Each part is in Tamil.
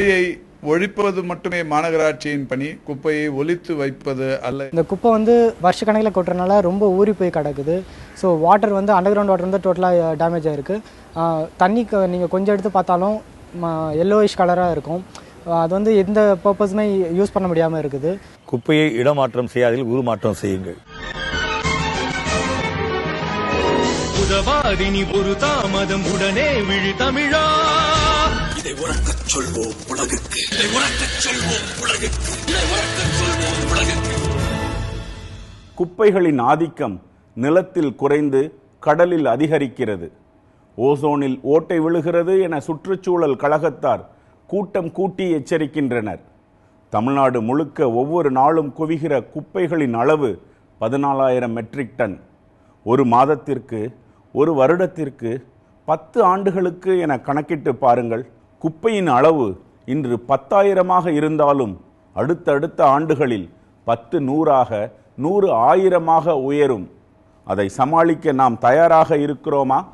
குப்பையை ஒழிப்பது மட்டுமே மாநகராட்சியின் பணி. குப்பையை ஒலித்து வைப்பது அல்ல. இந்த குப்பை வந்து வருஷக்கணக்கில் கொட்டுறதுனால ரொம்ப ஊறி போய் கிடக்குது. ஸோ வாட்டர் வந்து அண்டர் கிரவுண்ட் வாட்டர் வந்து டோட்டலாக டேமேஜ் ஆகிருக்கு தண்ணி நீங்கள் கொஞ்சம் எடுத்து பார்த்தாலும் எல்லோயிஷ் கலராக இருக்கும். அது வந்து எந்த பர்பஸுமே யூஸ் பண்ண முடியாமல் இருக்குது. குப்பையை இடமாற்றம் செய்யாதில் உருமாற்றம் செய்யுங்கள். உதவாதினி ஒரு தாமதம் உடனே விழி தமிழா. இதை சொல்வோம் உலகுக்கு. இதை உறக்கச் சொல்வோம் உலகுக்கு. இதை உறக்கச் சொல்வோம் உலகுக்கு. குப்பைகளின் ஆதிக்கம் நிலத்தில் குறைந்து கடலில் அதிகரிக்கிறது. ஓசோனில் ஓட்டை விழுகிறது என சுற்றுச்சூழல் கழகத்தார் கூட்டம் கூட்டி எச்சரிக்கின்றனர். தமிழ்நாடு முழுக்க ஒவ்வொரு நாளும் குவிகிற குப்பைகளின் அளவு பதினாலாயிரம் மெட்ரிக் டன். ஒரு மாதத்திற்கு ஒரு வருடத்திற்கு பத்து ஆண்டுகளுக்கு என கணக்கிட்டு பாருங்கள். குப்பையின் அளவு இன்று பத்தாயிரமாக இருந்தாலும் அடுத்தடுத்த ஆண்டுகளில் பத்து நூறாக நூறு ஆயிரமாக உயரும். அதை சமாளிக்க நாம் தயாராக இருக்கிறோமா?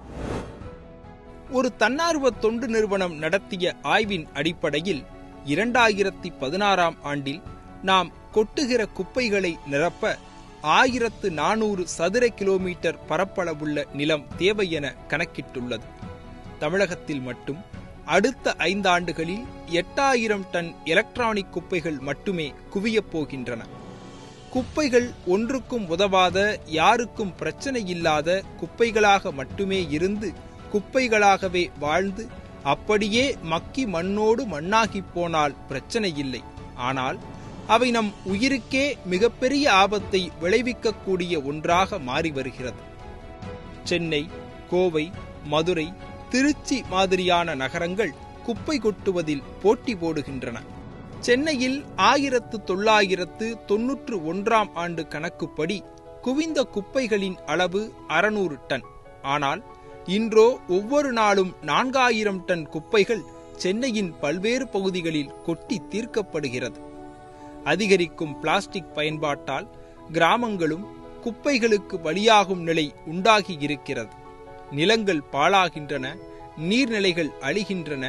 ஒரு தன்னார்வ தொண்டு நிறுவனம் நடத்திய ஆய்வின் அடிப்படையில் இரண்டாயிரத்தி பதினாறாம் ஆண்டில் நாம் கொட்டுகிற குப்பைகளை நிரப்ப ஆயிரத்து நானூறு சதுர கிலோமீட்டர் பரப்பளவுள்ள நிலம் தேவை என கணக்கிட்டுள்ளது. தமிழகத்தில் மட்டும் அடுத்த ஐந்தாண்டுகளில் எட்டாயிரம் டன் எலக்ட்ரானிக் குப்பைகள் மட்டுமே குவியப் போகின்றன. குப்பைகள் ஒன்றுக்கும் உதவாத யாருக்கும் பிரச்சனை இல்லாத குப்பைகளாக மட்டுமே இருந்து குப்பைகளாகவே வாழ்ந்து அப்படியே மக்கி மண்ணோடு மண்ணாகிப் போனால் பிரச்சனை இல்லை. ஆனால் அவை நம் உயிருக்கே மிகப்பெரிய ஆபத்தை விளைவிக்கக்கூடிய ஒன்றாக மாறி வருகிறது. சென்னை கோவை மதுரை திருச்சி மாதிரியான நகரங்கள் குப்பை கொட்டுவதில் போட்டி போடுகின்றன. சென்னையில் ஆயிரத்து தொள்ளாயிரத்து தொன்னூற்று ஒன்றாம் ஆண்டு கணக்குப்படி குவிந்த குப்பைகளின் அளவு அறுநூறு டன். ஆனால் இன்றோ ஒவ்வொரு நாளும் நான்காயிரம் டன் குப்பைகள் சென்னையின் பல்வேறு பகுதிகளில் கொட்டி தீர்க்கப்படுகிறது. அதிகரிக்கும் பிளாஸ்டிக் பயன்பாட்டால் கிராமங்களும் குப்பைகளுக்கு பலியாகும் நிலை உண்டாகி இருக்கிறது. நிலங்கள் பாழாகின்றன நீர்நிலைகள் அழிகின்றன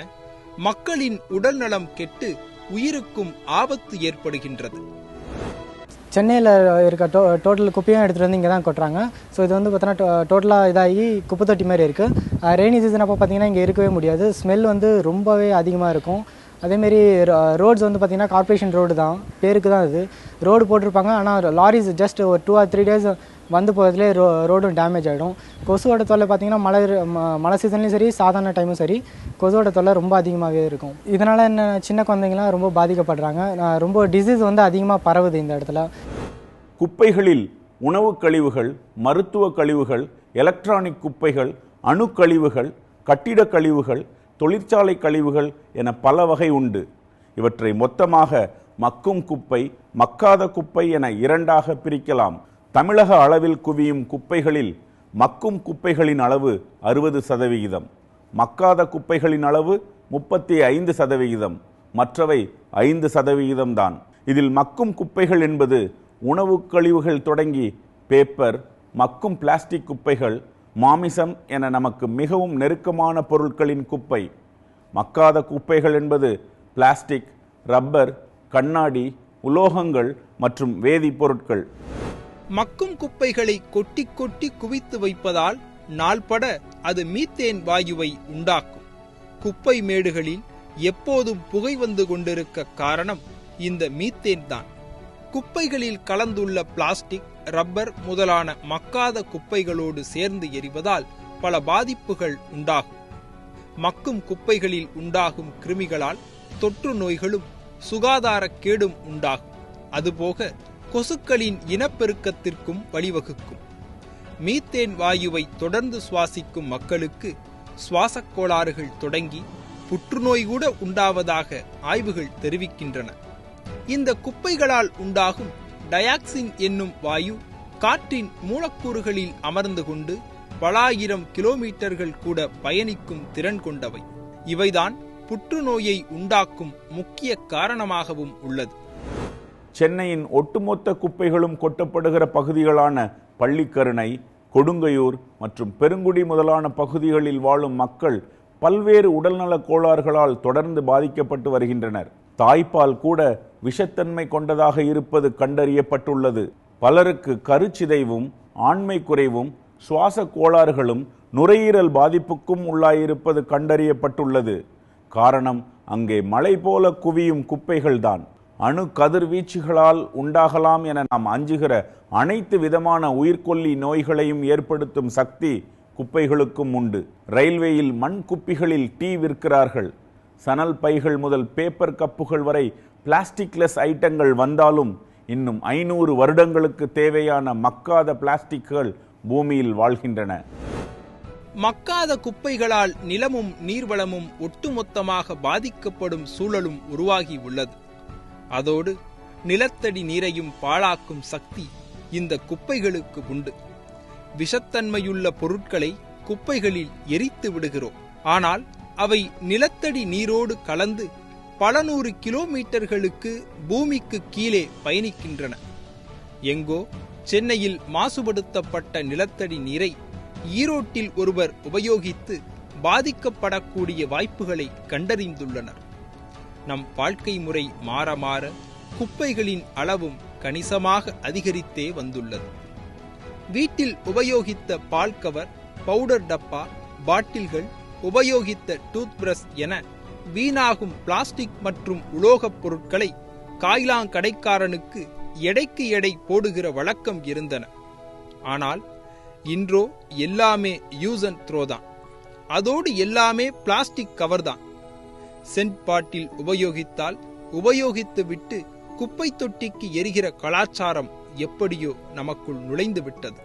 மக்களின் உடல் நலம் கெட்டு உயிருக்கும் ஆபத்து ஏற்படுகின்றது. சென்னையில் இருக்க டோ டோட்டல் குப்பையும் எடுத்துகிட்டு வந்து இங்கே தான் கொட்டுறாங்க. ஸோ இது வந்து பார்த்தோன்னா டோட்டலாக இதாகி குப்பை தொட்டி மாதிரி இருக்குது ரெய்னி சீசன் அப்போ பார்த்தீங்கன்னா இங்கே இருக்கவே முடியாது. ஸ்மெல் வந்து ரொம்பவே அதிகமாக இருக்கும். அதேமாரி ரோட்ஸ் வந்து பார்த்தீங்கன்னா கார்ப்பரேஷன் ரோடு தான். பேருக்கு தான் இது ரோடு போட்டிருப்பாங்க ஆனால் லாரிஸ் ஜஸ்ட் ஒரு டூ ஆர் த்ரீ டேஸ் வந்து போகிறதுலே ரோ ரோடும் டேமேஜ் ஆகிடும் கொசுவோட தொல்லை பார்த்திங்கன்னா மழை ம- மழை சீசன்லேயும் சரி சாதாரண டைமும் சரி கொசுவோட தொல்லை ரொம்ப அதிகமாகவே இருக்கும். இதனால் என்ன சின்ன குழந்தைங்களாம் ரொம்ப பாதிக்கப்படுறாங்க. நான் ரொம்ப டிசீஸ் வந்து அதிகமாக பரவுது இந்த இடத்துல. குப்பைகளில் உணவுக் கழிவுகள் மருத்துவ கழிவுகள் எலக்ட்ரானிக் குப்பைகள் அணுக்கழிவுகள் கட்டிடக் கழிவுகள் தொழிற்சாலை கழிவுகள் என பல வகை உண்டு. இவற்றை மொத்தமாக மக்கும் குப்பை மக்காத குப்பை என இரண்டாக பிரிக்கலாம். தமிழக அளவில் குவியும் குப்பைகளில் மக்கும் குப்பைகளின் அளவு அறுபது சதவிகிதம் மக்காத குப்பைகளின் அளவு முப்பத்தி ஐந்து சதவிகிதம் மற்றவை ஐந்து சதவிகிதம்தான் இதில் மக்கும் குப்பைகள் என்பது உணவு கழிவுகள் தொடங்கி பேப்பர் மக்கும் பிளாஸ்டிக் குப்பைகள் மாமிசம் என நமக்கு மிகவும் நெருக்கமான பொருட்களின் குப்பை. மக்காத குப்பைகள் என்பது பிளாஸ்டிக் ரப்பர் கண்ணாடி உலோகங்கள் மற்றும் வேதிப்பொருட்கள். மக்கும் குப்பைகளை கொட்டி கொட்டி குவித்து வைப்பதால் நாள்பட அது மீத்தேன் வாயுவை உண்டாக்கும். குப்பை மேடுகளில் எப்போதும் புகை வந்து கொண்டிருக்க காரணம் இந்த மீத்தேன் தான். குப்பைகளில் கலந்துள்ள பிளாஸ்டிக் ரப்பர் முதலான மக்காத குப்பைகளோடு சேர்ந்து எரிவதால் பல பாதிப்புகள் உண்டாகும். மக்கும் குப்பைகளில் உண்டாகும் கிருமிகளால் தொற்று நோய்களும் சுகாதார கேடும் உண்டாகும். அதுபோக கொசுக்களின் இனப்பெருக்கத்திற்கும் வழிவகுக்கும். மீத்தேன் வாயுவை தொடர்ந்து சுவாசிக்கும் மக்களுக்கு சுவாசக் கோளாறுகள் தொடங்கி புற்றுநோய் கூட உண்டாவதாக ஆய்வுகள் தெரிவிக்கின்றன. இந்த குப்பைகளால் உண்டாகும் டயாக்சின் என்னும் வாயு காற்றின் மூலக்கூறுகளில் அமர்ந்து கொண்டு பலாயிரம் கிலோமீட்டர்கள் கூட பயணிக்கும் திறன் கொண்டவை. இவைதான் புற்றுநோயை உண்டாக்கும் முக்கிய காரணமாகவும் உள்ளது. சென்னையின் ஒட்டுமொத்த குப்பைகளும் கொட்டப்படுகிற பகுதிகளான பள்ளிக்கருணை கொடுங்கையூர் மற்றும் பெருங்குடி முதலான பகுதிகளில் வாழும் மக்கள் பல்வேறு உடல்நலக் கோளாறுகளால் தொடர்ந்து பாதிக்கப்பட்டு வருகின்றனர். தாய்ப்பால் கூட விஷத்தன்மை கொண்டதாக இருப்பது கண்டறியப்பட்டுள்ளது. பலருக்கு கருச்சிதைவும் ஆண்மை குறைவும் சுவாச கோளாறுகளும் நுரையீரல் பாதிப்புக்கும் உள்ளாயிருப்பது கண்டறியப்பட்டுள்ளது. காரணம் அங்கே மலை போல குவியும் குப்பைகள்தான். அணு கதிர்வீச்சுகளால் உண்டாகலாம் என நாம் அஞ்சுகிற அனைத்து விதமான உயிர்கொல்லி நோய்களையும் ஏற்படுத்தும் சக்தி குப்பைகளுக்கும் உண்டு. ரயில்வேயில் மண் குப்பிகளில் டீ விற்கிறார்கள். சணல் பைகள் முதல் பேப்பர் கப்புகள் வரை பிளாஸ்டிக்லெஸ் ஐட்டங்கள் வந்தாலும் இன்னும் ஐநூறு வருடங்களுக்கு தேவையான மக்காத பிளாஸ்டிக்குகள் பூமியில் வாழ்கின்றன. மக்காத குப்பைகளால் நிலமும் நீர்வளமும் ஒட்டுமொத்தமாக பாதிக்கப்படும் சூழலும் உருவாகி உள்ளது. அதோடு நிலத்தடி நீரையும் பாழாக்கும் சக்தி இந்த குப்பைகளுக்கு உண்டு. விஷத்தன்மையுள்ள பொருட்களை குப்பைகளில் எரித்து விடுகிறோம். ஆனால் அவை நிலத்தடி நீரோடு கலந்து பல நூறு கிலோமீட்டர்களுக்கு பூமிக்கு கீழே பயணிக்கின்றன. எங்கோ சென்னையில் மாசுபடுத்தப்பட்ட நிலத்தடி நீரை ஈரோட்டில் ஒருவர் உபயோகித்து பாதிக்கப்படக்கூடிய வாய்ப்புகளை கண்டறிந்துள்ளனர். நம் வாழ்க்கை முறை மாற மாற குப்பைகளின் அளவும் கணிசமாக அதிகரித்தே வந்துள்ளது. வீட்டில் உபயோகித்த பால் கவர் பவுடர் டப்பா பாட்டில்கள் உபயோகித்த டூத் பிரஷ் என வீணாகும் பிளாஸ்டிக் மற்றும் உலோகப் பொருட்களை காய்லாங்கடைக்காரனுக்கு எடைக்கு எடை போடுகிற வழக்கம் இருந்தன. ஆனால் இன்றோ எல்லாமே யூஸ் அண்ட் த்ரோ தான். அதோடு எல்லாமே பிளாஸ்டிக் கவர் தான். சென்ட் பாட்டில் உபயோகித்தால் உபயோகித்து விட்டு குப்பை தொட்டிக்கு எரிகிற கலாச்சாரம் எப்படியோ நமக்குள் நுழைந்து விட்டது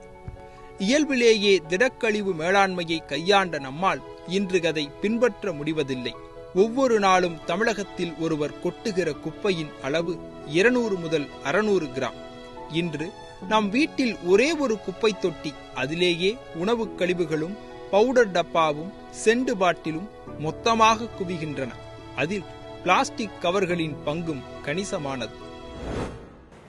இயல்பிலேயே திடக்கழிவு மேலாண்மையை கையாண்ட நம்மால் இன்று அதை பின்பற்ற முடிவதில்லை. ஒவ்வொரு நாளும் தமிழகத்தில் ஒருவர் கொட்டுகிற குப்பையின் அளவு இருநூறு முதல் அறுநூறு கிராம். இன்று நம் வீட்டில் ஒரே ஒரு குப்பை தொட்டி அதிலேயே உணவுக் கழிவுகளும் பவுடர் டப்பாவும் செண்டு பாட்டிலும் மொத்தமாக குவிகின்றன. அதில் பிளாஸ்டிக் கவர்களின் பங்கும் கணிசமானது.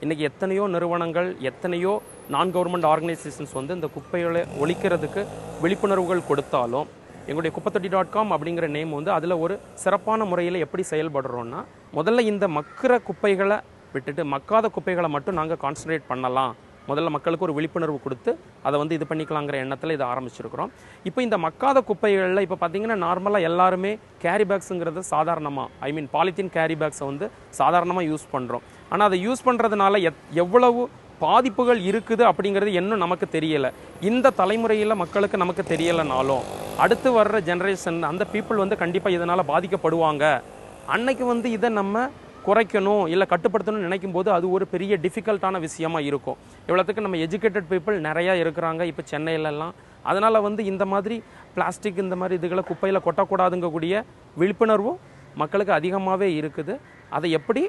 இன்றைக்கி எத்தனையோ நிறுவனங்கள் எத்தனையோ நான் கவர்மெண்ட் ஆர்கனைசேஷன்ஸ் வந்து இந்த குப்பைகளை ஒழிக்கிறதுக்கு விழிப்புணர்வுகள் கொடுத்தாலும் எங்களுடைய குப்பத்தொட்டி டாட் காம் அப்படிங்கிற நேம் வந்து அதில் ஒரு சிறப்பான முறையில் எப்படி செயல்படுறோன்னா முதல்ல இந்த மக்கிற குப்பைகளை விட்டுட்டு மக்காத குப்பைகளை மட்டும் நாங்கள் கான்சன்ட்ரேட் பண்ணலாம். முதல்ல மக்களுக்கு ஒரு விழிப்புணர்வு கொடுத்து அதை வந்து இது பண்ணிக்கலாங்கிற எண்ணத்தில் இதை ஆரம்பிச்சிருக்கிறோம். இப்போ இந்த மக்காத குப்பைகளில் இப்போ பார்த்தீங்கன்னா நார்மலாக எல்லாருமே கேரி பேக்ஸுங்கிறது சாதாரணமாக ஐ மீன் பாலித்தீன் கேரி பேக்ஸை வந்து சாதாரணமாக யூஸ் பண்ணுறோம் ஆனால் அதை யூஸ் பண்ணுறதுனால எத் எவ்வளவு பாதிப்புகள் இருக்குது அப்படிங்கிறது இன்னும் நமக்கு தெரியலை. இந்த தலைமுறையில் மக்களுக்கு நமக்கு தெரியலைனாலும் அடுத்து வர்ற ஜென்ரேஷன் அந்த பீப்புள் வந்து கண்டிப்பாக இதனால் பாதிக்கப்படுவாங்க. அன்னைக்கு வந்து இதை நம்ம குறைக்கணும் இல்லை கட்டுப்படுத்தணும்னு நினைக்கும் போது அது ஒரு பெரிய டிஃபிகல்ட்டான விஷயமா இருக்கும். இவ்வளோத்துக்கு நம்ம எஜுகேட்டட் பீப்புள் நிறையா இருக்கிறாங்க இப்போ சென்னையிலலாம் அதனால் வந்து இந்த மாதிரி பிளாஸ்டிக் இந்த மாதிரி இதுகளை குப்பையில் கொட்டக்கூடாதுங்கக்கூடிய விழிப்புணர்வும் மக்களுக்கு அதிகமாகவே இருக்குது. அதை எப்படி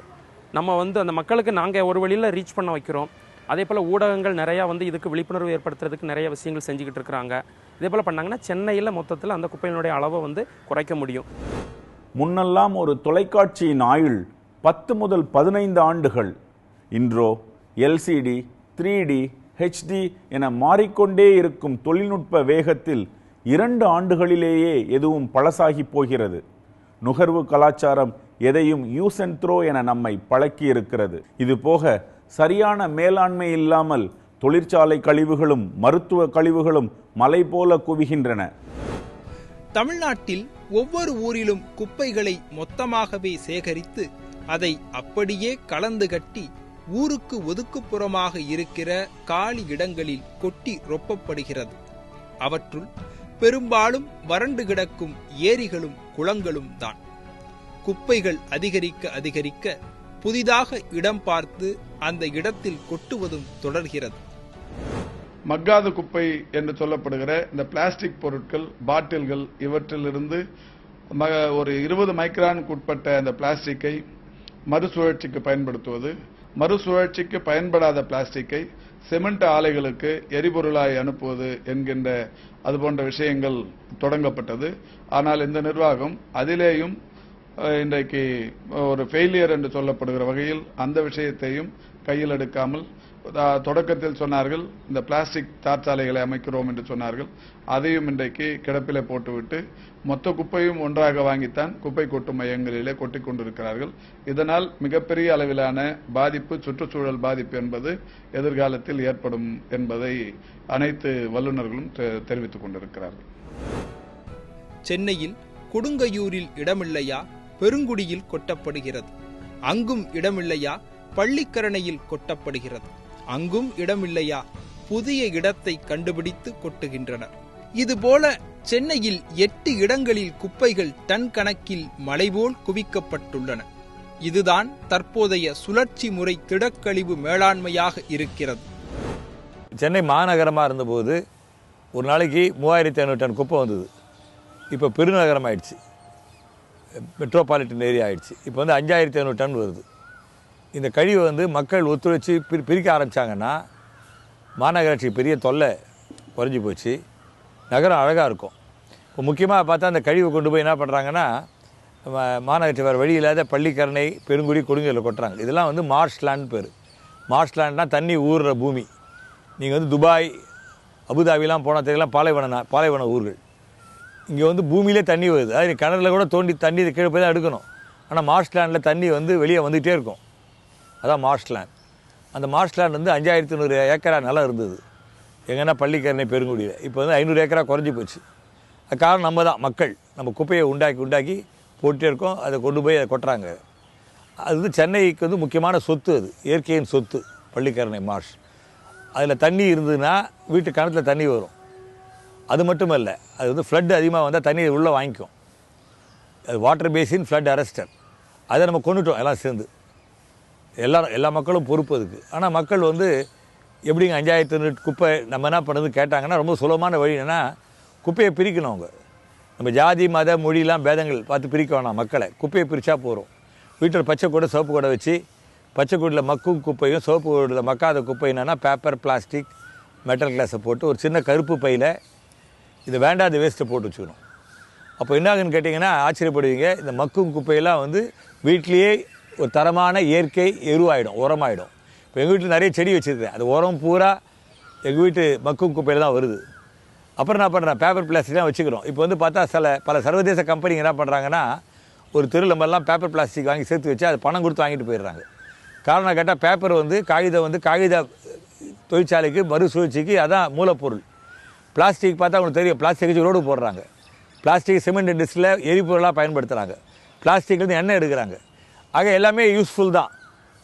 நம்ம வந்து அந்த மக்களுக்கு நாங்கள் ஒரு வழியில் ரீச் பண்ண வைக்கிறோம். அதே போல் ஊடகங்கள் நிறையா வந்து இதுக்கு விழிப்புணர்வு ஏற்படுத்துறதுக்கு நிறைய விஷயங்கள் செஞ்சுக்கிட்டு இருக்கிறாங்க. இதே போல் பண்ணாங்கன்னா சென்னையில் மொத்தத்தில் அந்த குப்பையினுடைய அளவை வந்து குறைக்க முடியும். முன்னெல்லாம் ஒரு தொலைக்காட்சியின் ஆயுள் பத்து முதல் பதினைந்து ஆண்டுகள் இன்றோ எல்சிடி த்ரீ டி ஹெச்டி என மாறிக்கொண்டே இருக்கும் தொழில்நுட்ப வேகத்தில் இரண்டு ஆண்டுகளிலேயே எதுவும் பழசாகி போகிறது. நுகர்வு கலாச்சாரம் எதையும் யூஸ் அண்ட் த்ரோ என நம்மை பழக்கி இருக்கிறது இது போக சரியான மேலாண்மை இல்லாமல் தொழிற்சாலை கழிவுகளும் மருத்துவ கழிவுகளும் மலை போல குவிகின்றன. தமிழ்நாட்டில் ஒவ்வொரு ஊரிலும் குப்பைகளை மொத்தமாகவே சேகரித்து அதை அப்படியே கலந்து கட்டி ஊருக்கு ஒதுக்குப்புறமாக இருக்கிற காலி இடங்களில் கொட்டி ரொப்பப்படுகிறது. அவற்றுள் பெரும்பாலும் வறண்டு கிடக்கும் ஏரிகளும் குளங்களும் தான். குப்பைகள் அதிகரிக்க அதிகரிக்க புதிதாக இடம் பார்த்து அந்த இடத்தில் கொட்டுவதும் தொடர்கிறது. மக்காத குப்பை என்று சொல்லப்படுகிற இந்த பிளாஸ்டிக் பொருட்கள் பாட்டில்கள் இவற்றிலிருந்து ஒரு இருபது மைக்ரானுக்கு உட்பட்ட அந்த பிளாஸ்டிக்கை மறுசுழற்சிக்கு பயன்படுத்துவது மறுசுழற்சிக்கு பயன்படாத பிளாஸ்டிக்கை சிமெண்ட் ஆலைகளுக்கு எரிபொருளாய் அனுப்புவது என்கின்ற அது போன்ற விஷயங்கள் தொடங்கப்பட்டது. ஆனால் இந்த நிர்வாகம் அதிலேயும் இன்றைக்கு ஒரு ஃபெயிலியர் என்று சொல்லப்படுகிற வகையில் அந்த விஷயத்தையும் கையில் எடுக்காமல் தொடக்கத்தில் சொன்னார்கள் இந்த பிளாஸ்டிக் தார்ச்சாலைகளை அமைக்கிறோம் என்று சொன்னார்கள். அதையும் இன்றைக்கு கிடப்பிலே போட்டுவிட்டு மொத்த குப்பையும் ஒன்றாக வாங்கித்தான் குப்பை கொட்டும் மையங்களிலே கொட்டிக் கொண்டிருக்கிறார்கள். இதனால் மிகப்பெரிய அளவிலான பாதிப்பு சுற்றுச்சூழல் பாதிப்பு என்பது எதிர்காலத்தில் ஏற்படும் என்பதை அனைத்து வல்லுநர்களும் தெ- தெரிவித்துக் கொண்டிருக்கிறார்கள். சென்னையில் கொடுங்கையூரில் இடமில்லையா? பெருங்குடியில் கொட்டப்படுகிறது. அங்கும் இடமில்லையா? பள்ளிக்கரணையில் கொட்டப்படுகிறது. அங்கும் இடமில்லையா? புதிய இடத்தை கண்டுபிடித்து கொட்டுகின்றனர். இதுபோல சென்னையில் எட்டு இடங்களில் குப்பைகள் டன் கணக்கில் மலைபோல் குவிக்கப்பட்டுள்ளன. இதுதான் தற்போதைய சுழற்சி முறை திடக்கழிவு மேலாண்மையாக இருக்கிறது. சென்னை மாநகரமாக இருந்தபோது ஒரு நாளைக்கு மூவாயிரத்தி ஐநூறு டன் குப்பை வந்தது. இப்போ பெருநகரம் ஆயிடுச்சு மெட்ரோபாலிட்டன் ஏரியா ஆகிடுச்சு இப்போ வந்து அஞ்சாயிரத்தி ஐநூறு டன் வருது. இந்த கழிவை வந்து மக்கள் ஒத்துழைச்சி பிரி பிரிக்க ஆரம்பித்தாங்கன்னா மாநகராட்சி பெரிய தொல்லை குறைஞ்சி போச்சு. நகரம் அழகாக இருக்கும். இப்போ முக்கியமாக பார்த்தா அந்த கழிவை கொண்டு போய் என்ன பண்ணுறாங்கன்னா மாநகராட்சி வேறு வழி இல்லாத பள்ளிக்கரணை பெருங்குடி கொடுங்கையில் கொட்டுறாங்க. இதெல்லாம் வந்து மார்ஷ் லேண்ட் பேர். மார்ஷ் லேண்ட்னா தண்ணி ஊறுற பூமி. நீங்கள் வந்து துபாய் அபுதாபிலாம் போனால் தெரியலாம் பாலைவன பாலைவன ஊர்கள். இங்கே வந்து பூமியிலே தண்ணி வருது. அது கிணறுல கூட தோண்டி தண்ணி கீழே போய் தான் எடுக்கணும். ஆனால் மார்ஷ் லேண்டில் தண்ணி வந்து வெளியே வந்துகிட்டே இருக்கும். அதான் மார்ஷ் லேண்ட். அந்த மார்ஷ் லேண்ட் வந்து அஞ்சாயிரத்தி நூறு ஏக்கரா நிலம் இருந்தது. எங்கன்னா பள்ளிக்கரணை பெருங்குடியில். இப்போ வந்து ஐநூறு ஏக்கரா குறைஞ்சி போச்சு. அது காரணம் நம்ம தான் மக்கள். நம்ம குப்பையை உண்டாக்கி உண்டாக்கி போட்டே இருக்கோம். அதை கொண்டு போய் அதை கொட்டுறாங்க. அது வந்து சென்னைக்கு வந்து முக்கியமான சொத்து அது. இயற்கையின் சொத்து பள்ளிக்கரணை மார்ஷ் அதில் தண்ணி இருந்ததுன்னா வீட்டு கிணத்துல தண்ணி வரும். அது மட்டும் இல்லை அது வந்து ஃப்ளட் அதிகமாக வந்தால் தண்ணீர் உள்ளே வாங்கிக்கும். அது வாட்டர் பேசின் ஃப்ளட் அரெஸ்டர் அதை நம்ம கொண்டுட்டோம் எல்லாம் சேர்ந்து. எல்லா எல்லா மக்களும் பொறுப்பு அதுக்கு. ஆனால் மக்கள் வந்து எப்படிங்க அஞ்சாயிரத்து குப்பை நம்ம என்ன பண்ணுறது கேட்டாங்கன்னா ரொம்ப சுலபமான வழி என்னென்னா குப்பையை பிரிக்கணும் அவங்க. நம்ம ஜாதி மத மொழிலாம் பேதங்கள் பார்த்து பிரிக்க வேணாம் மக்களை. குப்பையை பிரித்தா போகிறோம் வீட்டில் பச்சை கூடை சோப்பு கூடை வச்சு பச்சை கூடையில் மக்கும் குப்பையும் சோப்பு கூடையில் மக்காத குப்பை என்னென்னா பேப்பர் பிளாஸ்டிக் மெட்டல் கிளாஸை போட்டு ஒரு சின்ன கருப்பு பையில் இது வேண்டாத வேஸ்ட்டை போட்டு வச்சுக்கணும். அப்போ என்ன ஆகுன்னு கேட்டிங்கன்னா ஆச்சரியப்படுவீங்க. இந்த மக்கும் குப்பையெல்லாம் வந்து வீட்லேயே ஒரு தரமான இயற்கை எருவாயிடும் உரமாயிடும். இப்போ எங்கள் வீட்டில் நிறைய செடி வச்சுருக்கேன். அது உரம் பூரா எங்கள் வீட்டு மக்கும் குப்பையில் தான் வருது. அப்புறம் என்ன பண்ணுறேன் பேப்பர் பிளாஸ்டிக் தான் வச்சுக்கிறோம். இப்போ வந்து பார்த்தா சில பல சர்வதேச கம்பெனிங்க என்ன பண்ணுறாங்கன்னா ஒரு தெருவில் பேப்பர் பிளாஸ்டிக் வாங்கி சேர்த்து வச்சு அது பணம் கொடுத்து வாங்கிட்டு போயிடுறாங்க. காரணம் கேட்டால் பேப்பர் வந்து காகிதம் வந்து காகித தொழிற்சாலைக்கு மறுசுழற்சிக்கு அதான் மூலப்பொருள். பிளாஸ்டிக் பார்த்தா அவங்களுக்கு தெரியும். பிளாஸ்டிக் வச்சு ரோடு போடுறாங்க. பிளாஸ்டிக் சிமெண்ட் இண்டஸ்ட்ரியில் எரிபொருளாக பயன்படுத்துகிறாங்க பிளாஸ்டிக்லேருந்து எண்ணெய் எடுக்கிறாங்க. ஆக எல்லாமே யூஸ்ஃபுல் தான்.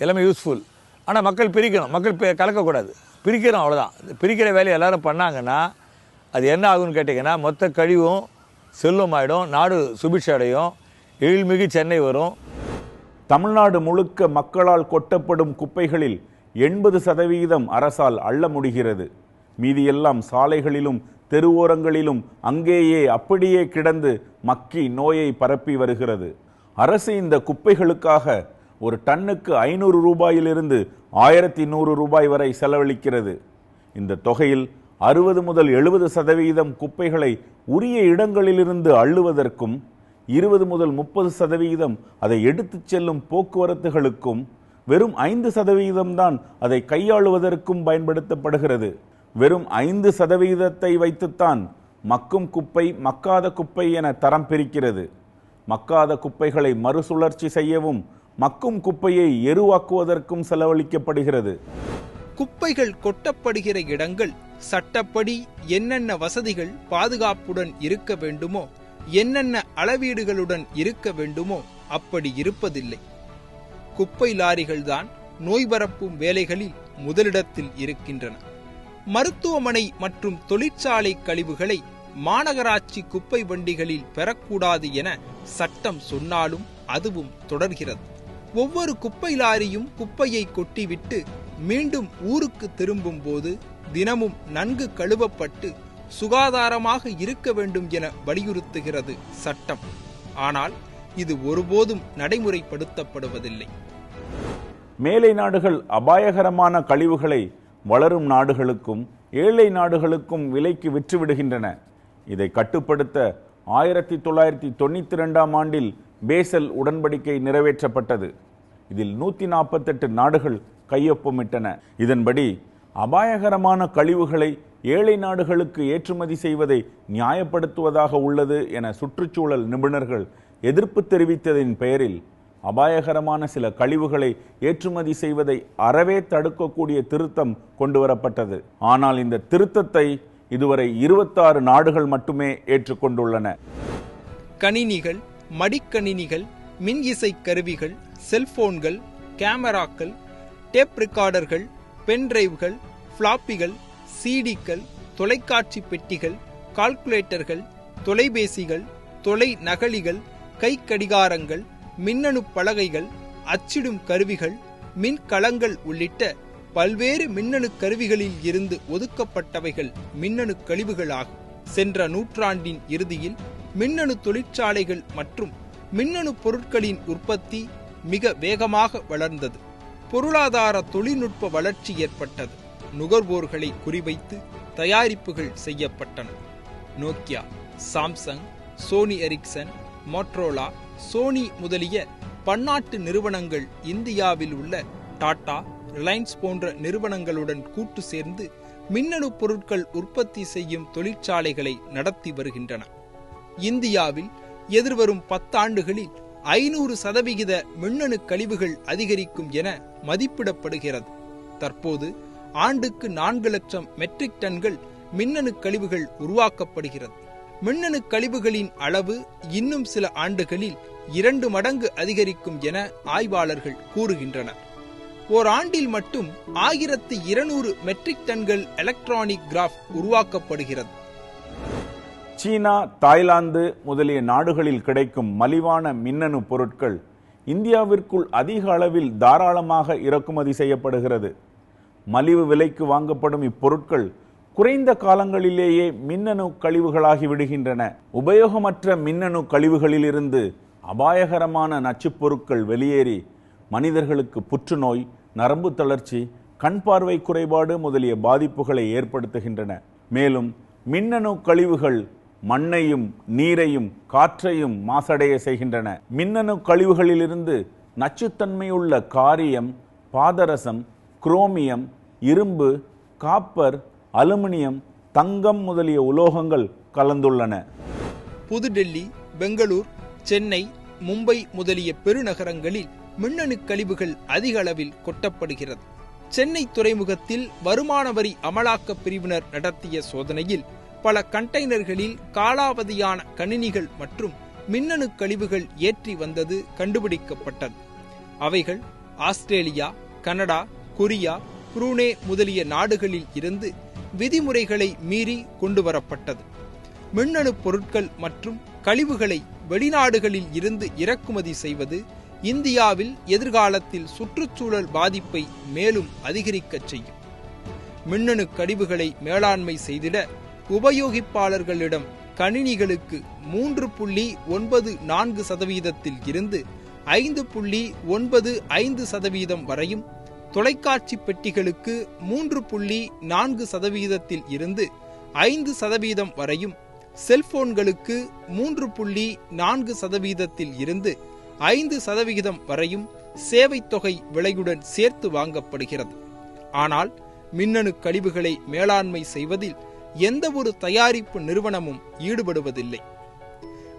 எல்லாமே யூஸ்ஃபுல் ஆனால் மக்கள் பிரிக்கணும். மக்கள் கலக்கக்கூடாது. பிரிக்கிறோம் அவ்வளோதான் பிரிக்கிற வேலையை எல்லாரும் பண்ணாங்கன்னா அது என்ன ஆகும்னு கேட்டிங்கன்னா மொத்த கழிவும் செல்லும் ஆகிடும் நாடு சுபிட்சை அடையும். எழில்மிகு சென்னை வரும். தமிழ்நாடு முழுக்க மக்களால் கொட்டப்படும் குப்பைகளில் எண்பது சதவீதம் அரசால் அள்ள முடிகிறது. மீதியெல்லாம் சாலைகளிலும் தெருவோரங்களிலும் அங்கேயே அப்படியே கிடந்து மக்கி நோயை பரப்பி வருகிறது. அரசு இந்த குப்பைகளுக்காக ஒரு டன்னுக்கு ஐநூறு ரூபாயிலிருந்து ஆயிரத்தி நூறு ரூபாய் வரை செலவழிக்கிறது. இந்த தொகையில் அறுபது முதல் எழுபது சதவீதம் குப்பைகளை உரிய இடங்களிலிருந்து அள்ளுவதற்கும் இருபது முதல் முப்பது சதவீதம் அதை எடுத்துச் செல்லும் போக்குவரத்துகளுக்கும் வெறும் ஐந்து சதவீதம் தான் அதை கையாளுவதற்கும் பயன்படுத்தப்படுகிறது. வெறும் ஐந்து சதவீதத்தை வைத்துத்தான் மக்கும் குப்பை மக்காத குப்பை என தரம் பிரிக்கிறது. மக்காத குப்பைகளை மறுசுழற்சி செய்யவும் மக்கும் குப்பையை எருவாக்குவதற்கும் செலவழிக்கப்படுகிறது. குப்பைகள் கொட்டப்படுகிற இடங்கள் சட்டப்படி என்னென்ன வசதிகள் பாதுகாப்புடன் இருக்க வேண்டுமோ என்னென்ன அளவீடுகளுடன் இருக்க வேண்டுமோ அப்படி இருப்பதில்லை. குப்பை லாரிகள்தான் நோய் பரப்பும் வேலைகளில் முதலிடத்தில் இருக்கின்றன. மருத்துவமனை மற்றும் தொழிற்சாலை கழிவுகளை மாநகராட்சி குப்பை வண்டிகளில் பெறக்கூடாது என சட்டம் சொன்னாலும் அதுவும் தொடர்கிறது. ஒவ்வொரு குப்பை லாரியும் குப்பையை கொட்டிவிட்டு மீண்டும் ஊருக்கு திரும்பும் போது தினமும் நன்கு கழுவப்பட்டு சுகாதாரமாக இருக்க வேண்டும் என வலியுறுத்துகிறது சட்டம். ஆனால் இது ஒருபோதும் நடைமுறைப்படுத்தப்படுவதில்லை. மேலை நாடுகள் அபாயகரமான கழிவுகளை வளரும் நாடுகளுக்கும் ஏழை நாடுகளுக்கும் விலைக்கு விற்றுவிடுகின்றன. இதை கட்டுப்படுத்த ஆயிரத்தி தொள்ளாயிரத்தி தொண்ணூற்றி ரெண்டாம் ஆண்டில் பேசல் உடன்படிக்கை நிறைவேற்றப்பட்டது. இதில் நூற்றி நாற்பத்தெட்டு நாடுகள் கையொப்பமிட்டன. இதன்படி அபாயகரமான கழிவுகளை ஏழை நாடுகளுக்கு ஏற்றுமதி செய்வதை நியாயப்படுத்துவதாக உள்ளது என சுற்றுச்சூழல் நிபுணர்கள் எதிர்ப்பு தெரிவித்ததின் பெயரில் அபாயகரமான சில கழிவுகளை ஏற்றுமதி செய்வதை அறவே தடுக்கக்கூடிய திருத்தம் கொண்டுவரப்பட்டது. ஆனால் இந்த திருத்தத்தை இதுவரை இருபத்தாறு நாடுகள் மட்டுமே ஏற்றுக்கொண்டுள்ளன. கணினிகள் மடிக்கணினிகள் மின் இசை கருவிகள் செல்போன்கள் கேமராக்கள் டேப் ரெக்கார்டர்கள் பென்டிரைவ்கள் ஃப்ளாப்பிகள் சிடிக்கள் தொலைக்காட்சி பெட்டிகள் கால்குலேட்டர்கள் தொலைபேசிகள் தொலை நகலிகள் கை கடிகாரங்கள் மின்னணு பலகைகள் அச்சிடும் கருவிகள் மின்கலங்கள் உள்ளிட்ட பல்வேறு மின்னணு கருவிகளில் இருந்து ஒதுக்கப்பட்டவைகள் மின்னணு கழிவுகளாகும். சென்ற நூற்றாண்டின் இறுதியில் மின்னணு தொழிற்சாலைகள் மற்றும் மின்னணு பொருட்களின் உற்பத்தி மிக வேகமாக வளர்ந்தது. பொருளாதார தொழில்நுட்ப வளர்ச்சி ஏற்பட்டது. நுகர்வோர்களை குறிவைத்து தயாரிப்புகள் செய்யப்பட்டன. Nokia Samsung Sony Ericsson Motorola Sony முதலிய பன்னாட்டு நிறுவனங்கள் இந்தியாவில் உள்ள டாடா ரிலையன்ஸ் போன்ற நிறுவனங்களுடன் கூட்டு சேர்ந்து மின்னணு பொருட்கள் உற்பத்தி செய்யும் தொழிற்சாலைகளை நடத்தி வருகின்றன. இந்தியாவில் எதிர்வரும் பத்தாண்டுகளில் ஐநூறு சதவிகித மின்னணு கழிவுகள் அதிகரிக்கும் என மதிப்பிடப்படுகிறது. தற்போது ஆண்டுக்கு நான்கு லட்சம் மெட்ரிக் டன்கள் மின்னணு கழிவுகள் உருவாக்கப்படுகிறது. மின்னணு கழிவுகளின் அளவு இன்னும் சில ஆண்டுகளில் இரண்டு மடங்கு அதிகரிக்கும் என ஆய்வாளர்கள் கூறுகின்றனர் ஓர் ஆண்டில் மட்டும் ஆயிரத்து இருநூறு மெட்ரிக் டன்கள் எலக்ட்ரானிக் கிராஃப் உருவாக்கப்படுகிறது. சீனா தாய்லாந்து முதலிய நாடுகளில் கிடைக்கும் மலிவான மின்னணு பொருட்கள் இந்தியாவிற்குள் அதிக அளவில் தாராளமாக இறக்குமதி செய்யப்படுகிறது. மலிவு விலைக்கு வாங்கப்படும் இப்பொருட்கள் குறைந்த காலங்களிலேயே மின்னணு கழிவுகளாகி விடுகின்றன. உபயோகமற்ற மின்னணு கழிவுகளிலிருந்து அபாயகரமான நச்சுப் பொருட்கள் வெளியேறி மனிதர்களுக்கு புற்றுநோய் நரம்பு தளர்ச்சி கண் பார்வை குறைபாடு முதலிய பாதிப்புகளை ஏற்படுத்துகின்றன. மேலும் மின்னணு கழிவுகள் மண்ணையும் நீரையும் காற்றையும் மாசடைய செய்கின்றன. மின்னணு கழிவுகளிலிருந்து நச்சுத்தன்மையுள்ள காரியம் பாதரசம் குரோமியம் இரும்பு காப்பர் அலுமினியம் தங்கம் முதலிய உலோகங்கள் கலந்துள்ளன. புதுடெல்லி பெங்களூர் சென்னை மும்பை முதலிய பெருநகரங்களில் மின்னணு கழிவுகள் அதிக அளவில் கொட்டப்படுகிறது. சென்னை துறைமுகத்தில் வருமான வரி அமலாக்க பிரிவினர் நடத்திய சோதனையில் பல கண்டெய்னர்களில் காலாவதியான கணினிகள் மற்றும் மின்னணு கழிவுகள் ஏற்றி வந்தது கண்டுபிடிக்கப்பட்டது. அவைகள் ஆஸ்திரேலியா கனடா கொரியா புரூனே முதலிய நாடுகளில் இருந்து விதிமுறைகளை மீறி கொண்டுவரப்பட்டது. மின்னணு பொருட்கள் மற்றும் கழிவுகளை வெளிநாடுகளில் இருந்து இறக்குமதி செய்வது இந்தியாவில் எதிர்காலத்தில் சுற்றுச்சூழல் பாதிப்பை மேலும் அதிகரிக்கச் செய்யும். மின்னணு கழிவுகளை மேலாண்மை செய்திட உபயோகிப்பாளர்களிடம் கணினிகளுக்கு மூன்று புள்ளி ஒன்பது நான்கு சதவீதத்தில் இருந்து ஐந்து புள்ளி ஒன்பது ஐந்து சதவீதம் வரையும் தொலைக்காட்சி பெட்டிகளுக்கு மூன்று புள்ளி நான்கு சதவீதத்தில் இருந்து ஐந்து சதவீதம் வரையும் செல்போன்களுக்கு மூன்று புள்ளி நான்கு சதவீதத்தில் இருந்து ஐந்து சதவிகிதம் வரையும் சேவைத் தொகை விலையுடன் சேர்த்து வாங்கப்படுகிறது. ஆனால் மின்னணு கழிவுகளை மேலாண்மை செய்வதில் எந்த ஒரு தயாரிப்பு நிறுவனமும் ஈடுபடுவதில்லை.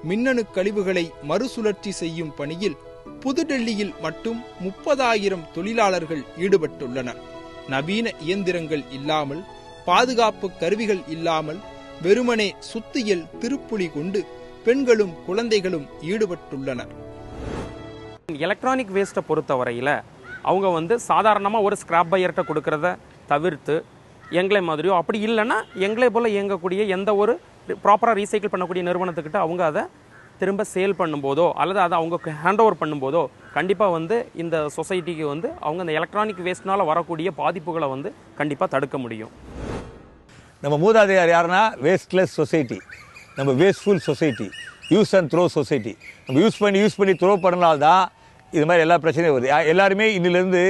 மின்னணு கழிவுகளை மறுசுழற்சி செய்யும் பணியில் புதுடெல்லியில் மட்டும் முப்பதாயிரம் தொழிலாளர்கள் ஈடுபட்டுள்ளனர். நவீன இயந்திரங்கள் இல்லாமல் பாதுகாப்பு கருவிகள் இல்லாமல் வெறுமனே சுத்தியல் திருப்புலி கொண்டு பெண்களும் குழந்தைகளும் ஈடுபட்டுள்ளனர். எலக்ட்ரானிக் வேஸ்ட்டை பொறுத்தவரையில் அவங்க வந்து சாதாரணமாக ஒரு ஸ்கிராப் பையர்கிட்ட கொடுக்கறத தவிர்த்து எங்களை மாதிரியோ அப்படி இல்லைன்னா எங்களை போல் இயங்கக்கூடிய எந்த ஒரு ப்ராப்பராக ரீசைக்கிள் பண்ணக்கூடிய நிறுவனத்துக்கிட்ட அவங்க அதை திரும்ப சேல் பண்ணும்போதோ அல்லது அதை அவங்க ஹேண்ட் ஓவர் பண்ணும்போதோ கண்டிப்பாக வந்து இந்த சொசைட்டிக்கு வந்து அவங்க அந்த எலக்ட்ரானிக் வேஸ்ட்னால் வரக்கூடிய பாதிப்புகளை வந்து கண்டிப்பாக தடுக்க முடியும். நம்ம மூதாதையார் யாருன்னா வேஸ்ட்லெஸ் சொசைட்டி நம்ம wasteful society use and throw society நம்ம யூஸ் பண்ணி யூஸ் பண்ணி த்ரோ பண்ணனால தான் இது மாதிரி எல்லா பிரச்சனையும் வருது. எல்லாருமே இன்னிலேருந்து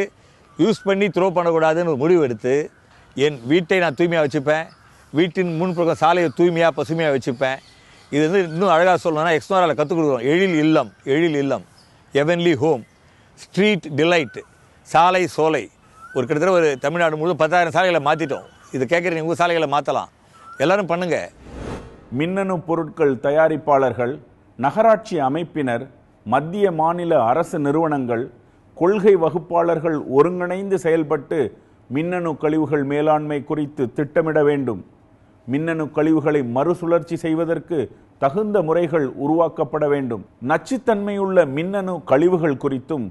யூஸ் பண்ணி த்ரோ பண்ணக்கூடாதுன்னு ஒரு முடிவு எடுத்து என் வீட்டை நான் தூய்மையாக வச்சுப்பேன். வீட்டின் முன்புறம் சாலையை தூய்மையாக பசுமையாக வச்சுப்பேன். இது வந்து இன்னும் அழகாக சொல்லணும்னா எக்ஸ்னோராவில் கற்றுக் கொடுக்குறோம். எழில் இல்லம் எழில் இல்லம். எவன்லி ஹோம் ஸ்ட்ரீட் டிலைட் சாலை சோலை. ஒரு கிட்டத்தட்ட ஒரு தமிழ்நாடு முழுவதும் பத்தாயிரம் சாலைகளை மாற்றிட்டோம் இது கேட்குற உங்கள் சாலைகளை மாற்றலாம் எல்லாரும் பண்ணுங்கள் மின்னணு பொருட்கள் தயாரிப்பாளர்கள் நகராட்சி அமைப்பினர் மத்திய மாநில அரசு நிறுவனங்கள் கொள்கை வகுப்பாளர்கள் ஒருங்கிணைந்து செயல்பட்டு மின்னணு கழிவுகள் மேலாண்மை குறித்து திட்டமிட வேண்டும். மின்னணு கழிவுகளை மறுசுழற்சி செய்வதற்கு தகுந்த முறைகள் உருவாக்கப்பட வேண்டும். நச்சுத்தன்மையுள்ள மின்னணு கழிவுகள் குறித்தும்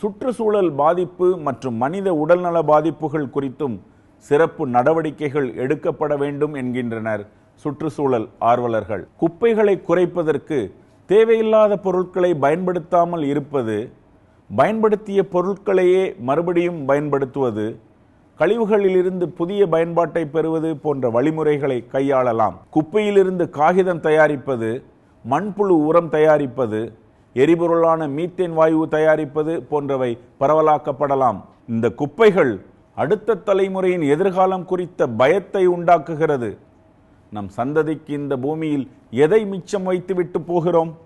சுற்றுச்சூழல் பாதிப்பு மற்றும் மனித உடல்நல பாதிப்புகள் குறித்தும் சிறப்பு நடவடிக்கைகள் எடுக்கப்பட வேண்டும் என்கின்றனர். சுற்றுச்சூழல் ஆர்வலர்கள் குப்பைகளை குறைப்பதற்கு தேவையில்லாத பொருட்களை பயன்படுத்தாமல் இருப்பது பயன்படுத்திய பொருட்களையே மறுபடியும் பயன்படுத்துவது கழிவுகளிலிருந்து புதிய பயன்பாட்டை பெறுவது போன்ற வழிமுறைகளை கையாளலாம். குப்பையிலிருந்து காகிதம் தயாரிப்பது மண்புழு உரம் தயாரிப்பது எரிபொருளான மீத்தேன் வாயு தயாரிப்பது போன்றவை பரவலாக்கப்படலாம். இந்த குப்பைகள் அடுத்த தலைமுறையின் எதிர்காலம் குறித்த பயத்தை உண்டாக்குகிறது. நம் சந்ததிக்கு இந்த பூமியில் எதை மிச்சம் வைத்துவிட்டு போகிறோம்?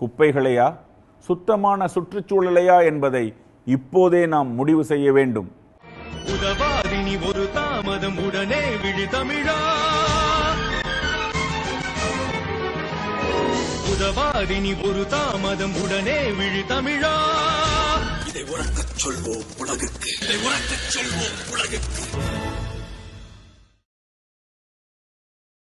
குப்பைகளையா? சுத்தமான சுற்றுச்சூழலையா என்பதை இப்போதே நாம் முடிவு செய்ய வேண்டும். உதவாதினி ஒரு தாமதம் உடனே விழி தமிழா. உதவாதினி ஒரு தாமதம் உடனே விழி தமிழா. இதை உறக்கச் சொல்வோம் உலகுக்கு இதை உறக்கச் சொல்வோம் உலகுக்கு